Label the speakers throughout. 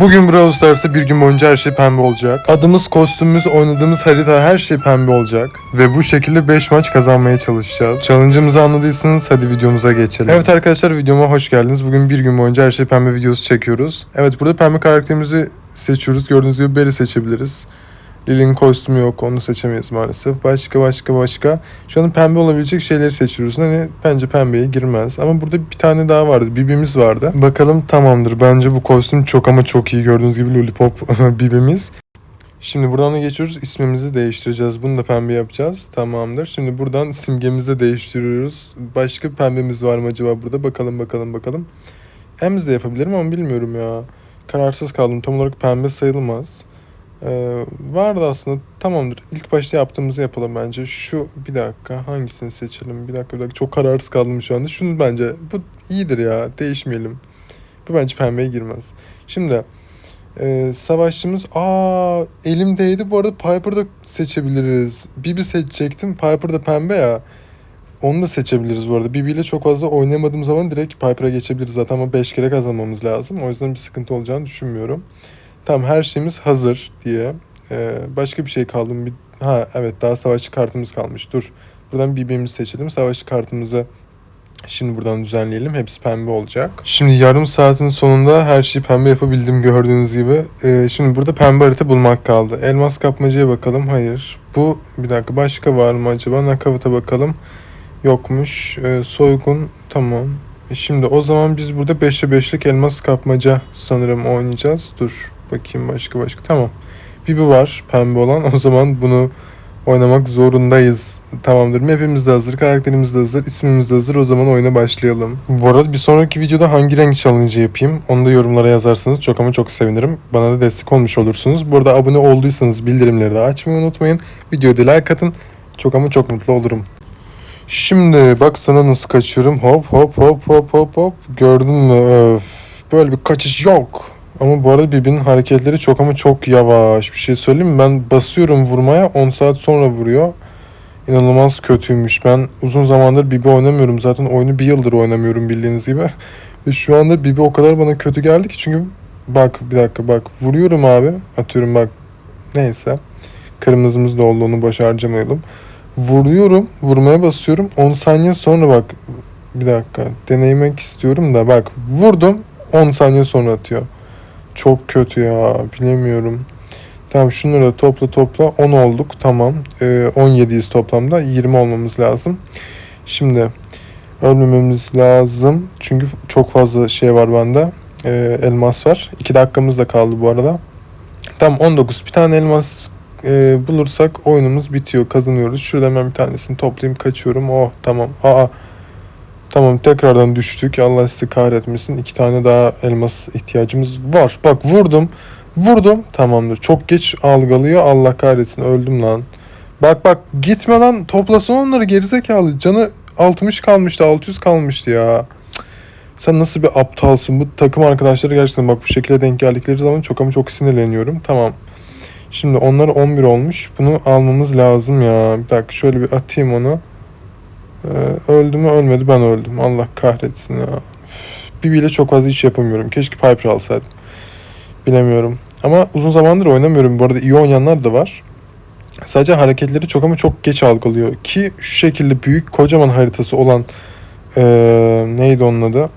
Speaker 1: Bugün Brawl Stars'ta bir gün boyunca her şey pembe olacak. Adımız, kostümümüz, oynadığımız harita her şey pembe olacak. Ve bu şekilde 5 maç kazanmaya çalışacağız. Challenge'ımızı anladıysanız hadi videomuza geçelim. Evet arkadaşlar videoma hoş geldiniz. Bugün bir gün boyunca her şey pembe videosu çekiyoruz. Evet burada pembe karakterimizi seçiyoruz. Gördüğünüz gibi Berry seçebiliriz. Lili'nin kostümü yok onu seçemeyiz maalesef. Başka başka başka. Şu an pembe olabilecek şeyleri seçiyoruz. Hani bence pembeye girmez. Ama burada bir tane daha vardı. Bibimiz vardı. Bakalım tamamdır. Bence bu kostüm çok ama çok iyi. Gördüğünüz gibi Lollipop Bibimiz. Şimdi buradan da geçiyoruz. İsmimizi değiştireceğiz. Bunu da pembe yapacağız. Tamamdır. Şimdi buradan simgemizi de değiştiriyoruz. Başka pembemiz var mı acaba burada? Bakalım bakalım bakalım. Ems de yapabilirim ama bilmiyorum ya. Kararsız kaldım. Tam olarak pembe sayılmaz. Ee, vardı aslında. Tamamdır. İlk başta yaptığımızı yapalım bence. Şu bir dakika. Hangisini seçelim? Bir dakika bir dakika. Çok kararsız kaldım şu anda. Şunu bence. Bu iyidir ya. Değişmeyelim. Bu bence pembeye girmez. Şimdi e, savaşçımız aa elimdeydi. Bu arada Piper'da seçebiliriz. Bibi seçecektim. Piper da pembe ya. Onu da seçebiliriz bu arada. Bibi ile çok fazla oynayamadığım zaman direkt Piper'a geçebiliriz zaten ama 5 kere kazanmamız lazım. O yüzden bir sıkıntı olacağını düşünmüyorum. Tamam her şeyimiz hazır diye. Ee, başka bir şey kaldı mı? Bir... Ha evet daha savaşçı kartımız kalmış. Dur. Buradan Bibi'mizi seçelim. Savaşçı kartımızı şimdi buradan düzenleyelim. Hepsi pembe olacak. Şimdi yarım saatin sonunda her şeyi pembe yapabildim gördüğünüz gibi. Ee, şimdi burada pembe harita bulmak kaldı. Elmas kapmacaya bakalım. Hayır. Bu bir dakika başka var mı acaba? Nakavut'a bakalım. Yokmuş. Ee, soygun tamam. E Şimdi o zaman biz burada 5'e 5'lik elmas kapmaca sanırım oynayacağız. Dur bakayım başka başka. Tamam. Bibi var pembe olan. O zaman bunu oynamak zorundayız. Tamamdır. Map'imiz de hazır, karakterimiz de hazır, ismimiz de hazır. O zaman oyuna başlayalım. Bu arada bir sonraki videoda hangi renk challenge yapayım? Onu da yorumlara yazarsanız çok ama çok sevinirim. Bana da destek olmuş olursunuz. Bu arada abone olduysanız bildirimleri de açmayı unutmayın. Videoda like atın. Çok ama çok mutlu olurum. Şimdi bak sana nasıl kaçıyorum. Hop hop hop hop hop hop. Gördün mü? Öf. Böyle bir kaçış yok. Ama bu arada Bibi'nin hareketleri çok ama çok yavaş. Bir şey söyleyeyim mi? Ben basıyorum vurmaya 10 saat sonra vuruyor. İnanılmaz kötüymüş. Ben uzun zamandır Bibi oynamıyorum. Zaten oyunu bir yıldır oynamıyorum bildiğiniz gibi. Ve şu anda Bibi o kadar bana kötü geldi ki çünkü bak bir dakika bak vuruyorum abi. Atıyorum bak. Neyse. Kırmızımız da oldu onu boş harcamayalım. Vuruyorum. Vurmaya basıyorum. 10 saniye sonra bak. Bir dakika. Deneyemek istiyorum da bak. Vurdum. 10 saniye sonra atıyor. Çok kötü ya. Bilemiyorum. Tamam şunları da topla topla. 10 olduk. Tamam. Ee, 17'yiz toplamda. 20 olmamız lazım. Şimdi ölmememiz lazım. Çünkü çok fazla şey var bende. Ee, elmas var. 2 dakikamız da kaldı bu arada. Tamam 19. Bir tane elmas e, bulursak oyunumuz bitiyor. Kazanıyoruz. Şurada hemen bir tanesini toplayayım kaçıyorum. Oh tamam. Aa. Tamam tekrardan düştük. Allah sizi kahretmesin. İki tane daha elmas ihtiyacımız var. Bak vurdum. Vurdum. Tamamdır. Çok geç algılıyor. Allah kahretsin. Öldüm lan. Bak bak gitme lan. Toplasın onları gerizekalı. Canı 60 kalmıştı. 600 kalmıştı ya. Cık. Sen nasıl bir aptalsın? Bu takım arkadaşları gerçekten bak bu şekilde denk geldikleri zaman çok ama çok sinirleniyorum. Tamam. Şimdi onlar 11 olmuş. Bunu almamız lazım ya. Bir dakika şöyle bir atayım onu. Ee, öldü mü ölmedi ben öldüm. Allah kahretsin ya. Üf, Bibi çok fazla iş yapamıyorum. Keşke Piper alsaydım. Bilemiyorum. Ama uzun zamandır oynamıyorum. Bu arada iyi oynayanlar da var. Sadece hareketleri çok ama çok geç algılıyor. Ki şu şekilde büyük kocaman haritası olan ee, neydi onun adı?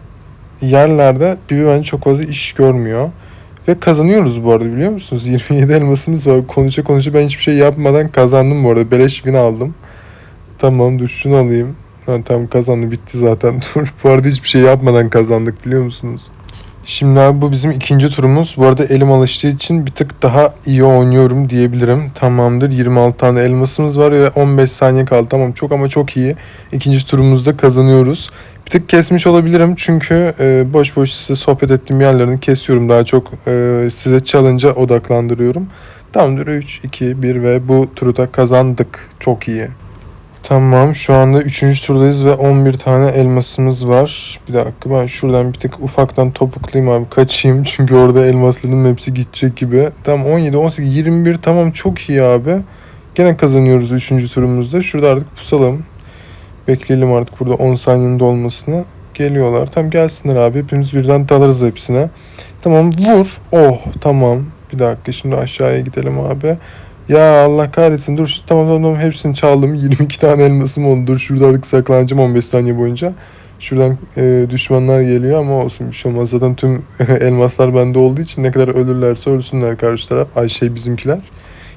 Speaker 1: Yerlerde Bibi bence çok fazla iş görmüyor. Ve kazanıyoruz bu arada biliyor musunuz? 27 elmasımız var. Konuşa konuşa ben hiçbir şey yapmadan kazandım bu arada. Beleş win aldım. Tamam dur alayım. Ha, tamam kazandı bitti zaten. Dur bu arada hiçbir şey yapmadan kazandık biliyor musunuz? Şimdi abi bu bizim ikinci turumuz. Bu arada elim alıştığı için bir tık daha iyi oynuyorum diyebilirim. Tamamdır 26 tane elmasımız var ve 15 saniye kaldı. Tamam çok ama çok iyi. İkinci turumuzda kazanıyoruz. Bir tık kesmiş olabilirim çünkü e, boş boş size sohbet ettiğim yerlerini kesiyorum. Daha çok e, size challenge'a odaklandırıyorum. Tamamdır 3, 2, 1 ve bu turu da kazandık. Çok iyi. Tamam şu anda 3. turdayız ve 11 tane elmasımız var. Bir dakika ben şuradan bir tık ufaktan topuklayayım abi kaçayım. Çünkü orada elmasların hepsi gidecek gibi. Tamam 17, 18, 21 tamam çok iyi abi. Gene kazanıyoruz 3. turumuzda. Şurada artık pusalım. Bekleyelim artık burada 10 saniyenin dolmasını. Geliyorlar. Tamam gelsinler abi. Hepimiz birden dalarız hepsine. Tamam vur. Oh tamam. Bir dakika şimdi aşağıya gidelim abi. Ya Allah kahretsin dur tamam tamam tamam hepsini çaldım. 22 tane elmasım oldu. Dur şurada artık saklanacağım 15 saniye boyunca. Şuradan e, düşmanlar geliyor ama olsun bir şey olmaz. Zaten tüm elmaslar bende olduğu için ne kadar ölürlerse ölsünler karşı taraf. Ay şey bizimkiler.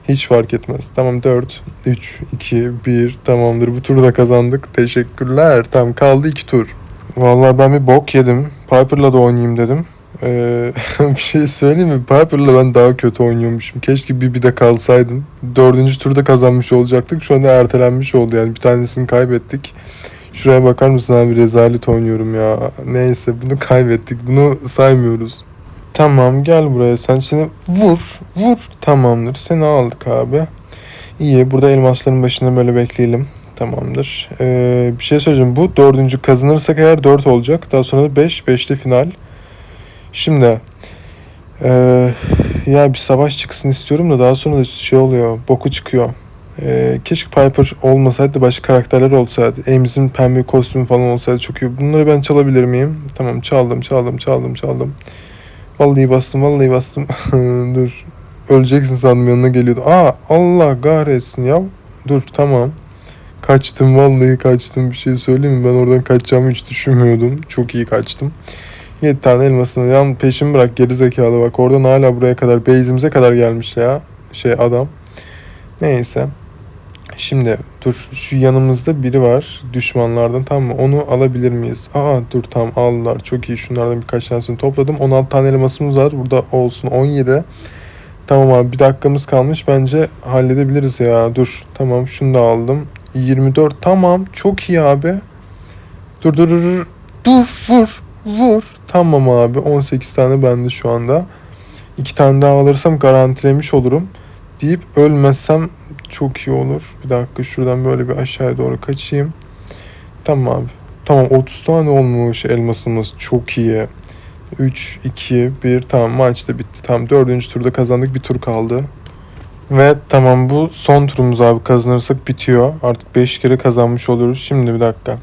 Speaker 1: Hiç fark etmez. Tamam 4 3 2 1 tamamdır. Bu turu da kazandık. Teşekkürler. Tamam kaldı 2 tur. Vallahi ben bir bok yedim. Piper'la da oynayayım dedim ee, bir şey söyleyeyim mi? Piper'la ben daha kötü oynuyormuşum. Keşke bir bir de kalsaydım. Dördüncü turda kazanmış olacaktık. Şu anda ertelenmiş oldu yani. Bir tanesini kaybettik. Şuraya bakar mısın abi rezalet oynuyorum ya. Neyse bunu kaybettik. Bunu saymıyoruz. Tamam gel buraya sen şimdi vur. Vur. Tamamdır. Seni aldık abi. İyi burada elmasların başında böyle bekleyelim. Tamamdır. Ee, bir şey söyleyeceğim. Bu dördüncü kazanırsak eğer dört olacak. Daha sonra da beş. Beşte final. Şimdi eee, ya bir savaş çıksın istiyorum da daha sonra da şey oluyor, boku çıkıyor. Eee, keşke Piper olmasaydı başka karakterler olsaydı. Ames'in pembe kostümü falan olsaydı çok iyi. Bunları ben çalabilir miyim? Tamam çaldım, çaldım, çaldım, çaldım. Vallahi bastım, vallahi bastım. Dur. Öleceksin sandım yanına geliyordu. Aa Allah kahretsin ya. Dur tamam. Kaçtım vallahi kaçtım bir şey söyleyeyim mi? Ben oradan kaçacağımı hiç düşünmüyordum. Çok iyi kaçtım. 7 tane elmasını. Yan peşimi bırak geri zekalı bak. Oradan hala buraya kadar base'imize kadar gelmiş ya. Şey adam. Neyse. Şimdi dur. Şu yanımızda biri var. Düşmanlardan tamam mı? Onu alabilir miyiz? Aa dur tamam. Aldılar. Çok iyi. Şunlardan birkaç tanesini topladım. 16 tane elmasımız var. Burada olsun. 17. Tamam abi bir dakikamız kalmış. Bence halledebiliriz ya. Dur. Tamam şunu da aldım. 24 tamam. Çok iyi abi. Dur dur dur. Dur vur vur. Tamam abi 18 tane bende şu anda. 2 tane daha alırsam garantilemiş olurum. Deyip ölmezsem çok iyi olur. Bir dakika şuradan böyle bir aşağıya doğru kaçayım. Tamam abi. Tamam 30 tane olmuş elmasımız. Çok iyi. 3, 2, 1 tamam maç da bitti. Tamam dördüncü turda kazandık. Bir tur kaldı. Ve tamam bu son turumuz abi kazanırsak bitiyor. Artık 5 kere kazanmış oluyoruz. Şimdi bir dakika.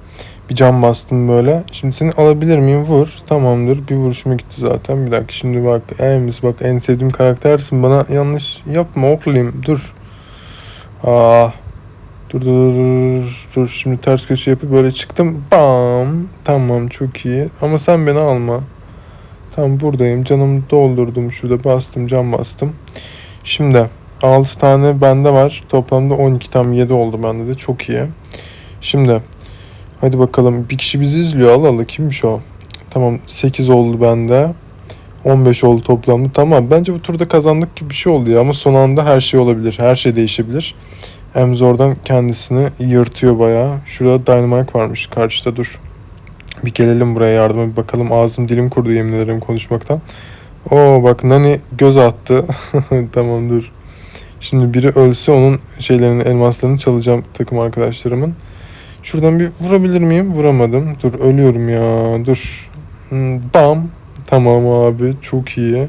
Speaker 1: Bir cam bastım böyle. Şimdi seni alabilir miyim? Vur. Tamamdır. Bir vuruşuma gitti zaten. Bir dakika şimdi bak. Ems bak en sevdiğim karaktersin. Bana yanlış yapma oklayayım. Dur. Aa. Dur dur dur dur. dur. Şimdi ters köşe yapıp böyle çıktım. Bam. Tamam çok iyi. Ama sen beni alma. Tamam buradayım. Canımı doldurdum. Şurada bastım. Cam bastım. Şimdi 6 tane bende var. Toplamda 12 tam 7 oldu bende de. Çok iyi. Şimdi hadi bakalım. Bir kişi bizi izliyor. Al al. Kimmiş o? Tamam 8 oldu bende. 15 oldu toplamda. Tamam bence bu turda kazandık gibi bir şey oldu ya. Ama son anda her şey olabilir. Her şey değişebilir. Emzor'dan kendisini yırtıyor bayağı. Şurada Dynamite varmış. Karşıda dur. Bir gelelim buraya yardıma bir bakalım. Ağzım dilim kurdu yemin ederim konuşmaktan. Oo bak Nani göz attı. tamam dur. Şimdi biri ölse onun şeylerini, elmaslarını çalacağım takım arkadaşlarımın. Şuradan bir vurabilir miyim? Vuramadım. Dur ölüyorum ya. Dur. Hmm, Bam. Tamam abi. Çok iyi.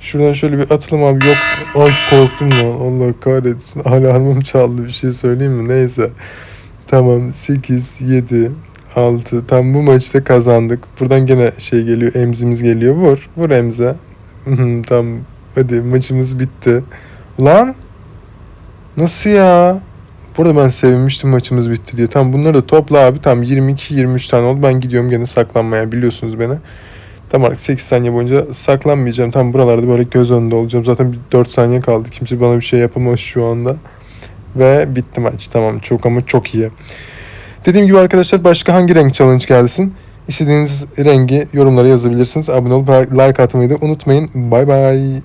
Speaker 1: Şuradan şöyle bir atalım abi. Yok. Ay korktum lan. Allah kahretsin. Alarmım çaldı. Bir şey söyleyeyim mi? Neyse. Tamam. 8, 7, 6. Tam bu maçta kazandık. Buradan gene şey geliyor. Emzimiz geliyor. Vur. Vur emze. tamam. Hadi maçımız bitti. Lan nasıl ya? Burada ben sevinmiştim maçımız bitti diye. Tamam bunları da topla abi. Tamam 22-23 tane oldu. Ben gidiyorum gene saklanmaya biliyorsunuz beni. Tamam artık 8 saniye boyunca saklanmayacağım. Tam buralarda böyle göz önünde olacağım. Zaten bir 4 saniye kaldı. Kimse bana bir şey yapamaz şu anda. Ve bitti maç. Tamam çok ama çok iyi. Dediğim gibi arkadaşlar başka hangi renk challenge gelsin? İstediğiniz rengi yorumlara yazabilirsiniz. Abone olup like atmayı da unutmayın. Bay bay.